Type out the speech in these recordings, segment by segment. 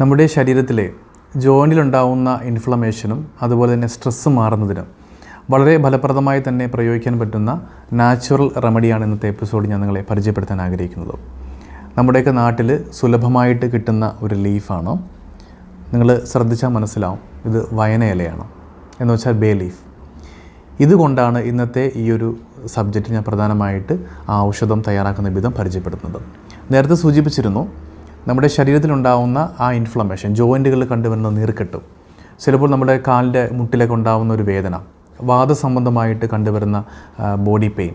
നമ്മുടെ ശരീരത്തിലെ ജോയിന്റിലുണ്ടാവുന്ന ഇൻഫ്ലമേഷനും അതുപോലെ തന്നെ സ്ട്രെസ്സ് മാറുന്നതിനും വളരെ ഫലപ്രദമായി തന്നെ പ്രയോഗിക്കാൻ പറ്റുന്ന നാച്ചുറൽ റെമഡിയാണ് ഇന്നത്തെ എപ്പിസോഡ് ഞാൻ നിങ്ങളെ പരിചയപ്പെടുത്താൻ ആഗ്രഹിക്കുന്നത്. നമ്മുടെയൊക്കെ നാട്ടിൽ സുലഭമായിട്ട് കിട്ടുന്ന ഒരു ലീഫാണ് നിങ്ങൾ ശ്രദ്ധിച്ചാൽ മനസ്സിലാവും ഇത് വയന ഇലയാണ്. എന്ന് വെച്ചാൽ ബേ ലീഫ് ഇതുകൊണ്ടാണ് ഇന്നത്തെ ഈ ഒരു സബ്ജക്റ്റ് ഞാൻ പ്രധാനമായിട്ട് ആ ഔഷധം തയ്യാറാക്കുന്ന വിധം പരിചയപ്പെടുത്തുന്നത്. നേരത്തെ സൂചിപ്പിച്ചിരുന്നു നമ്മുടെ ശരീരത്തിലുണ്ടാവുന്ന ആ ഇൻഫ്ലമേഷൻ ജോയിന്റുകളിൽ കണ്ടുവരുന്ന നീർക്കെട്ടും ചിലപ്പോൾ നമ്മുടെ കാലിന്റെ മുട്ടിലൊക്കെ ഉണ്ടാകുന്ന ഒരു വേദന വാദസംബന്ധമായിട്ട് കണ്ടുവരുന്ന ബോഡി പെയിൻ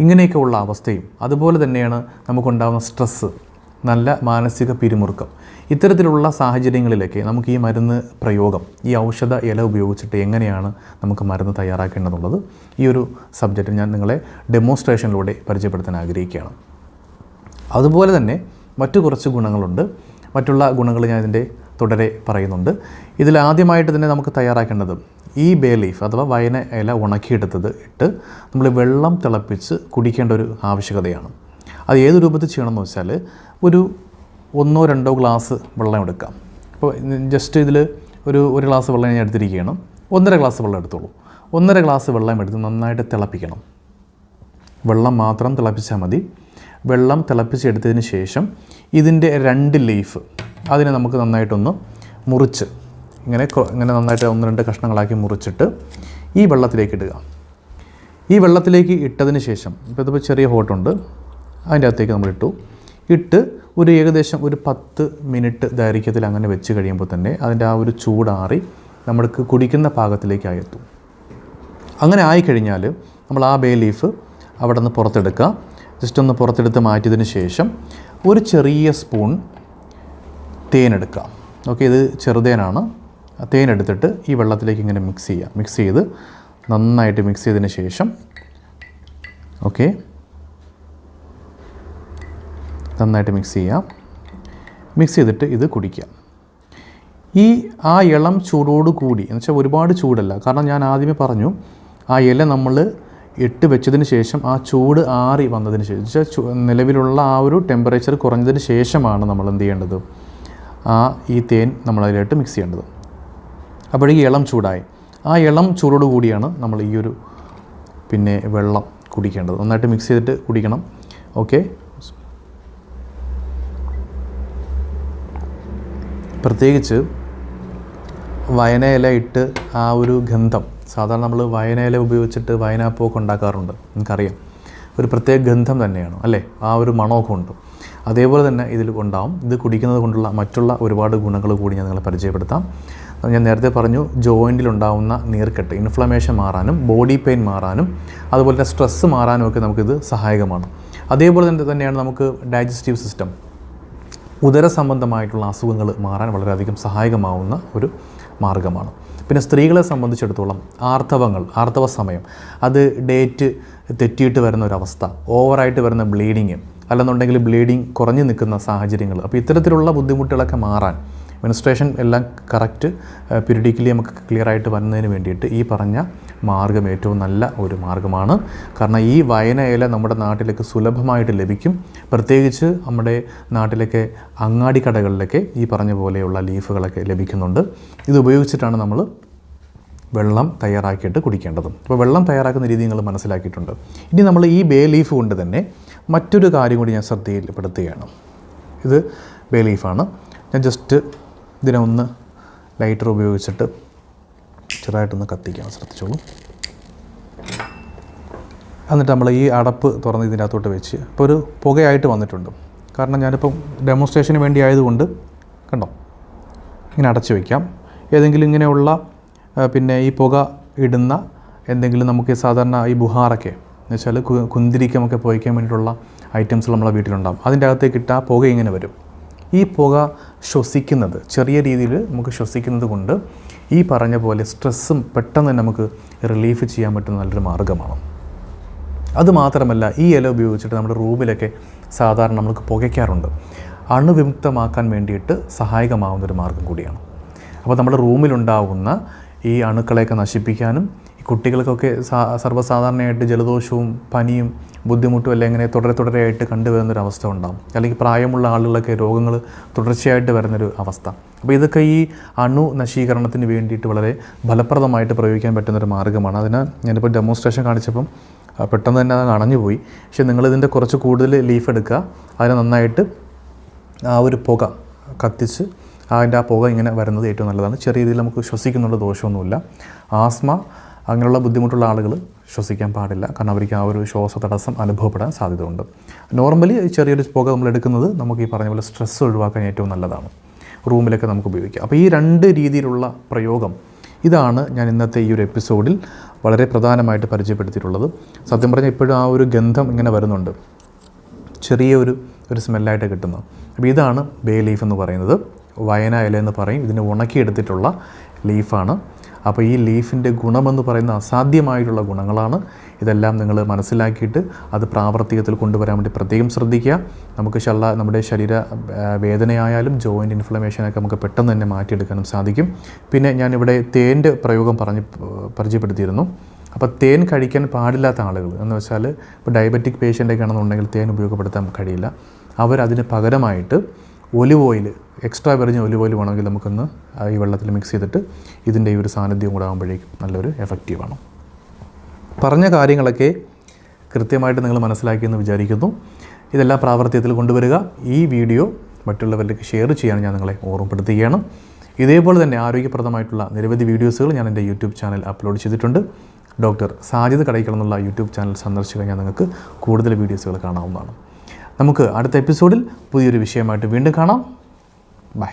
ഇങ്ങനെയൊക്കെ ഉള്ള അവസ്ഥയും അതുപോലെ തന്നെയാണ് നമുക്കുണ്ടാകുന്ന സ്ട്രെസ്സ് നല്ല മാനസിക പിരിമുറുക്കം. ഇത്തരത്തിലുള്ള സാഹചര്യങ്ങളിലൊക്കെ നമുക്ക് ഈ മരുന്ന് പ്രയോഗം ഈ ഔഷധ ഇല ഉപയോഗിച്ചിട്ട് എങ്ങനെയാണ് നമുക്ക് മരുന്ന് തയ്യാറാക്കേണ്ടതുള്ളത്? ഈ ഒരു സബ്ജക്റ്റ് ഞാൻ നിങ്ങളെ ഡെമോൺസ്ട്രേഷനിലൂടെ പരിചയപ്പെടുത്താൻ ആഗ്രഹിക്കുകയാണ്. അതുപോലെ തന്നെ മറ്റു കുറച്ച് ഗുണങ്ങളുണ്ട്. മറ്റുള്ള ഗുണങ്ങൾ ഞാൻ ഇതിന്റെ തുടരെ പറയുന്നുണ്ട്. ഇതിൽ ആദ്യമായിട്ട് തന്നെ നമുക്ക് തയ്യാറാക്കേണ്ടത് ഈ ബേ ലീഫ് അഥവാ വയന ഇല ഉണക്കിയെടുത്തത് ഇട്ട് നമ്മൾ വെള്ളം തിളപ്പിച്ച് കുടിക്കേണ്ട ഒരു ആവശ്യകതയാണ്. അത് ഏത് രൂപത്തിൽ ചെയ്യണമെന്ന് വെച്ചാൽ ഒരു ഒന്നോ രണ്ടോ ഗ്ലാസ് വെള്ളം എടുക്കാം. അപ്പോൾ ജസ്റ്റ് ഇതിൽ ഒരു ഒരു ഗ്ലാസ് വെള്ളം ഞാൻ എടുത്തിരിക്കുകയാണ്. ഒന്നര ഗ്ലാസ് വെള്ളം എടുത്തോളൂ. ഒന്നര ഗ്ലാസ് വെള്ളം എടുത്ത് നന്നായിട്ട് തിളപ്പിക്കണം. വെള്ളം മാത്രം തിളപ്പിച്ചാൽ മതി. വെള്ളം തിളപ്പിച്ചെടുത്തതിന് ശേഷം ഇതിന്റെ രണ്ട് ലീഫ് അതിനെ നമുക്ക് നന്നായിട്ടൊന്ന് മുറിച്ച് ഇങ്ങനെ ഇങ്ങനെ നന്നായിട്ട് ഒന്ന് രണ്ട് കഷ്ണങ്ങളാക്കി മുറിച്ചിട്ട് ഈ വെള്ളത്തിലേക്ക് ഇടുക. ഈ വെള്ളത്തിലേക്ക് ഇട്ടതിന് ശേഷം ഇപ്പോൾ ഇതിപ്പോൾ ചെറിയ ഹോട്ടുണ്ട് അതിന്റെ അകത്തേക്ക് നമ്മൾ ഇട്ടു. ഇട്ട് ഒരു ഏകദേശം ഒരു പത്ത് മിനിറ്റ് ദൈർഘ്യത്തിൽ അങ്ങനെ വെച്ച് കഴിയുമ്പോൾ തന്നെ അതിന്റെ ആ ഒരു ചൂടാറി നമ്മൾക്ക് കുടിക്കുന്ന പാകത്തിലേക്കായി എത്തും. അങ്ങനെ ആയിക്കഴിഞ്ഞാൽ നമ്മൾ ആ ബേ ലീഫ് അവിടെ നിന്ന് പുറത്തെടുക്കുക. ജസ്റ്റ് ഒന്ന് പുറത്തെടുത്ത് മാറ്റിയതിന് ശേഷം ഒരു ചെറിയ സ്പൂൺ തേനെടുക്കുക ഓക്കെ ഇത് ചെറുതേനാണ്. തേനെടുത്തിട്ട് ഈ വെള്ളത്തിലേക്ക് ഇങ്ങനെ മിക്സ് ചെയ്യുക. മിക്സ് ചെയ്ത് നന്നായിട്ട് മിക്സ് ചെയ്തതിന് ശേഷം ഓക്കെ നന്നായിട്ട് മിക്സ് ചെയ്യാം മിക്സ് ചെയ്തിട്ട് ഇത് കുടിക്കുക. ഈ ആ ഇളം ചൂടോട് കൂടി എന്ന് വെച്ചാൽ ഒരുപാട് ചൂടല്ല കാരണം ഞാൻ ആദ്യമേ പറഞ്ഞു ആ ഇല നമ്മൾ ഇട്ട് വെച്ചതിന് ശേഷം ആ ചൂട് ആറി വന്നതിന് ശേഷം നിലവിലുള്ള ആ ഒരു ടെമ്പറേച്ചർ കുറഞ്ഞതിന് ശേഷമാണ് നമ്മൾ എന്ത് ചെയ്യേണ്ടത്? ആ ഈ തേൻ നമ്മളതിലായിട്ട് മിക്സ് ചെയ്യേണ്ടത്. അപ്പോഴേക്ക് ഇളം ചൂടായി. ആ ഇളം ചൂടോട് കൂടിയാണ് നമ്മൾ ഈ ഒരു പിന്നെ വെള്ളം കുടിക്കേണ്ടത്. നന്നായിട്ട് മിക്സ് ചെയ്തിട്ട് കുടിക്കണം. ഓക്കെ പ്രത്യേകിച്ച് വയനയില ഇട്ട് ആ ഒരു ഗന്ധം സാധാരണ നമ്മൾ വയനയില ഉപയോഗിച്ചിട്ട് വയനാപ്പൊക്കെ ഉണ്ടാക്കാറുണ്ട്. നിങ്ങൾക്കറിയാം ഒരു പ്രത്യേക ഗന്ധം തന്നെയാണ് അല്ലേ? ആ ഒരു മണമൊക്കെ ഉണ്ട്. അതേപോലെ തന്നെ ഇതിൽ ഉണ്ടാവും. ഇത് കുടിക്കുന്നത് കൊണ്ടുള്ള മറ്റുള്ള ഒരുപാട് ഗുണങ്ങൾ കൂടി ഞാൻ നിങ്ങളെ പരിചയപ്പെടുത്താം. ഞാൻ നേരത്തെ പറഞ്ഞു ജോയിന്റിലുണ്ടാവുന്ന നീർക്കെട്ട് ഇൻഫ്ലമേഷൻ മാറാനും ബോഡി പെയിൻ മാറാനും അതുപോലെ തന്നെ സ്ട്രെസ്സ് മാറാനും ഒക്കെ നമുക്കിത് സഹായകമാണ്. അതേപോലെ തന്നെ തന്നെയാണ് നമുക്ക് ഡൈജസ്റ്റീവ് സിസ്റ്റം ഉദര സംബന്ധമായിട്ടുള്ള അസുഖങ്ങൾ മാറാൻ വളരെയധികം സഹായകമാവുന്ന ഒരു മാർഗമാണ്. പിന്നെ സ്ത്രീകളെ സംബന്ധിച്ചിടത്തോളം ആർത്തവങ്ങൾ ആർത്തവ സമയം അത് ഡേറ്റ് തെറ്റിയിട്ട് വരുന്ന ഒരവസ്ഥ ഓവറായിട്ട് വരുന്ന ബ്ലീഡിങ് അല്ലെന്നുണ്ടെങ്കിൽ ബ്ലീഡിങ് കുറഞ്ഞു നിൽക്കുന്ന സാഹചര്യങ്ങൾ. അപ്പോൾ ഇത്തരത്തിലുള്ള ബുദ്ധിമുട്ടുകളൊക്കെ മാറാൻ മെൻസ്ട്രേഷൻ എല്ലാം കറക്റ്റ് പിരിഡിക്കലി നമുക്ക് ക്ലിയർ ആയിട്ട് വരുന്നതിന് വേണ്ടിയിട്ട് ഈ പറഞ്ഞ മാർഗം ഏറ്റവും നല്ല ഒരു മാർഗമാണ്. കാരണം ഈ വയന ഇല നമ്മുടെ നാട്ടിലേക്ക് സുലഭമായിട്ട് ലഭിക്കും. പ്രത്യേകിച്ച് നമ്മുടെ നാട്ടിലൊക്കെ അങ്ങാടി കടകളിലൊക്കെ ഈ പറഞ്ഞ പോലെയുള്ള ലീഫുകളൊക്കെ ലഭിക്കുന്നുണ്ട്. ഇത് ഉപയോഗിച്ചിട്ടാണ് നമ്മൾ വെള്ളം തയ്യാറാക്കിയിട്ട് കുടിക്കേണ്ടത്. അപ്പോൾ വെള്ളം തയ്യാറാക്കുന്ന രീതി നിങ്ങൾ മനസ്സിലാക്കിയിട്ടുണ്ട്. ഇനി നമ്മൾ ഈ ബേ ലീഫ് കൊണ്ട് തന്നെ മറ്റൊരു കാര്യം കൂടി ഞാൻ ശ്രദ്ധയിൽപ്പെടുത്തുകയാണ്. ഇത് ബേ ലീഫാണ്. ഞാൻ ജസ്റ്റ് ഇതിനെ ഒന്ന് ലൈറ്റർ ഉപയോഗിച്ചിട്ട് ചെറുതായിട്ടൊന്ന് കത്തിക്കാൻ ശ്രദ്ധിച്ചോളൂ. എന്നിട്ട് നമ്മൾ ഈ അടപ്പ് തുറന്ന് ഇതിന്റെ അകത്തോട്ട് വെച്ച് ഇപ്പോൾ ഒരു പുകയായിട്ട് വന്നിട്ടുണ്ട്. കാരണം ഞാനിപ്പം ഡെമോൺസ്ട്രേഷന് വേണ്ടി ആയതുകൊണ്ട് കണ്ടോ? ഇങ്ങനെ അടച്ചു വയ്ക്കാം ഏതെങ്കിലും ഇങ്ങനെയുള്ള പിന്നെ ഈ പുക ഇടുന്ന എന്തെങ്കിലും നമുക്ക് സാധാരണ ഈ ബുഹാറൊക്കെ എന്ന് വെച്ചാൽ കുന്തിരിക്കമൊക്കെ പോയിക്കാൻ വേണ്ടിയിട്ടുള്ള ഐറ്റംസ് നമ്മളെ വീട്ടിലുണ്ടാകും അതിന്റെ അകത്തേക്ക് ഇട്ടാൽ പുക ഇങ്ങനെ വരും. ഈ പുക ശ്വസിക്കുന്നത് ചെറിയ രീതിയിൽ നമുക്ക് ശ്വസിക്കുന്നത് കൊണ്ട് ഈ പറഞ്ഞ പോലെ സ്ട്രെസ്സും പെട്ടെന്ന് നമുക്ക് റിലീഫ് ചെയ്യാൻ പറ്റുന്ന നല്ലൊരു മാർഗമാണ് അതുമാത്രമല്ല ഈ ഇല ഉപയോഗിച്ചിട്ട് നമ്മുടെ റൂമിലൊക്കെ സാധാരണ നമുക്ക് പുകയ്ക്കാറുണ്ട്. അണുവിമുക്തമാക്കാൻ വേണ്ടിയിട്ട് സഹായകമാവുന്നൊരു മാർഗം കൂടിയാണ്. അപ്പോൾ നമ്മുടെ റൂമിലുണ്ടാവുന്ന ഈ അണുക്കളെയൊക്കെ നശിപ്പിക്കാനും കുട്ടികൾക്കൊക്കെ സാ സർവസാധാരണയായിട്ട് ജലദോഷവും പനിയും ബുദ്ധിമുട്ടും അല്ലെങ്കിൽ ഇങ്ങനെ തുടരെ തുടരെയായിട്ട് കണ്ടുവരുന്നൊരു അവസ്ഥ ഉണ്ടാകും അല്ലെങ്കിൽ പ്രായമുള്ള ആളുകളൊക്കെ രോഗങ്ങൾ തുടർച്ചയായിട്ട് വരുന്നൊരു അവസ്ഥ. അപ്പോൾ ഇതൊക്കെ ഈ അണു നശീകരണത്തിന് വേണ്ടിയിട്ട് വളരെ ഫലപ്രദമായിട്ട് പ്രയോഗിക്കാൻ പറ്റുന്നൊരു മാർഗമാണ്. അതിന് ഞാനിപ്പോൾ ഡെമോൺസ്ട്രേഷൻ കാണിച്ചപ്പം പെട്ടെന്ന് തന്നെ അത് അണഞ്ഞു പോയി പക്ഷേ നിങ്ങളിതിന്റെ കുറച്ച് കൂടുതൽ ലീഫ് എടുക്കുക. അതിനെ നന്നായിട്ട് ആ ഒരു പുക കത്തിച്ച് അതിന്റെ ആ പുക ഇങ്ങനെ വരുന്നത് ഏറ്റവും നല്ലതാണ്. ചെറിയ രീതിയിൽ നമുക്ക് ശ്വസിക്കുന്നുള്ള ദോഷമൊന്നുമില്ല. ആസ്മ അങ്ങനെയുള്ള ബുദ്ധിമുട്ടുള്ള ആളുകൾ ശ്വസിക്കാൻ പാടില്ല. കാരണം അവർക്ക് ആ ഒരു ശ്വാസ തടസ്സം അനുഭവപ്പെടാൻ സാധ്യതയുണ്ട്. നോർമലി ചെറിയൊരു പുക നമ്മൾ എടുക്കുന്നത് നമുക്ക് ഈ പറഞ്ഞ പോലെ സ്ട്രെസ് ഒഴിവാക്കാൻ ഏറ്റവും നല്ലതാണ്. റൂമിലൊക്കെ നമുക്ക് ഉപയോഗിക്കാം. അപ്പോൾ ഈ രണ്ട് രീതിയിലുള്ള പ്രയോഗം ഇതാണ് ഞാൻ ഇന്നത്തെ ഈ ഒരു എപ്പിസോഡിൽ വളരെ പ്രധാനമായിട്ട് പരിചയപ്പെടുത്തിയിട്ടുള്ളത്. സത്യം പറഞ്ഞാൽ ഇപ്പോഴും ആ ഒരു ഗന്ധം ഇങ്ങനെ വരുന്നുണ്ട്. ചെറിയൊരു ഒരു ഒരു സ്മെല്ലായിട്ട് കിട്ടുന്നത് അപ്പോൾ ഇതാണ് ബേ ലീഫ് എന്ന് പറയുന്നത്. വയന ഇല എന്ന് പറയും. ഇതിനെ ഉണക്കിയെടുത്തിട്ടുള്ള ലീഫാണ്. അപ്പോൾ ഈ ലീഫിന്റെ ഗുണമെന്ന് പറയുന്ന അസാധ്യമായിട്ടുള്ള ഗുണങ്ങളാണ് ഇതെല്ലാം നിങ്ങൾ മനസ്സിലാക്കിയിട്ട് അത് പ്രാവർത്തികത്തിൽ കൊണ്ടുവരാൻ വേണ്ടി പ്രത്യേകം ശ്രദ്ധിക്കുക. നമുക്ക് ശല്ല നമ്മുടെ ശരീര വേദനയായാലും ജോയിന്റ് ഇൻഫ്ലമേഷനൊക്കെ നമുക്ക് പെട്ടെന്ന് തന്നെ മാറ്റിയെടുക്കാനും സാധിക്കും. പിന്നെ ഞാനിവിടെ തേന്റെ പ്രയോഗം പറഞ്ഞ് പരിചയപ്പെടുത്തിയിരുന്നു. അപ്പോൾ തേൻ കഴിക്കാൻ പാടില്ലാത്ത ആളുകൾ എന്ന് വെച്ചാൽ ഇപ്പോൾ ഡയബറ്റിക് പേഷ്യന്റൊക്കെ ആണെന്നുണ്ടെങ്കിൽ തേൻ ഉപയോഗപ്പെടുത്താൻ കഴിയില്ല. അവരതിന് പകരമായിട്ട് olive oil extra virgin olive oil വേണമെങ്കിൽ നമുക്കൊന്ന് ഈ വെള്ളത്തിൽ മിക്സ് ചെയ്തിട്ട് ഇതിന്റെ ഈ ഒരു സാന്നിധ്യം കൂടെ ആകുമ്പോഴേക്കും നല്ലൊരു എഫക്റ്റീവാണ് പറഞ്ഞ കാര്യങ്ങളൊക്കെ കൃത്യമായിട്ട് നിങ്ങൾ മനസ്സിലാക്കിയെന്ന് വിചാരിക്കുന്നു. ഇതെല്ലാം പ്രാവർത്തികത്തിൽ കൊണ്ടുവരിക. ഈ വീഡിയോ മറ്റുള്ളവരിലേക്ക് ഷെയർ ചെയ്യാൻ ഞാൻ നിങ്ങളെ ഓർമ്മപ്പെടുത്തുകയാണ്. ഇതേപോലെ തന്നെ ആരോഗ്യപ്രദമായിട്ടുള്ള നിരവധി വീഡിയോസുകൾ ഞാൻ എന്റെ യൂട്യൂബ് ചാനൽ അപ്ലോഡ് ചെയ്തിട്ടുണ്ട്. ഡോക്ടർ സാജിദ് കടയ്ക്കൽ എന്നുള്ള യൂട്യൂബ് ചാനൽ സന്ദർശിച്ച് കഴിഞ്ഞാൽ നിങ്ങൾക്ക് കൂടുതൽ വീഡിയോസുകൾ കാണാവുന്നതാണ്. നമുക്ക് അടുത്ത എപ്പിസോഡിൽ പുതിയൊരു വിഷയമായിട്ട് വീണ്ടും കാണാം. ബൈ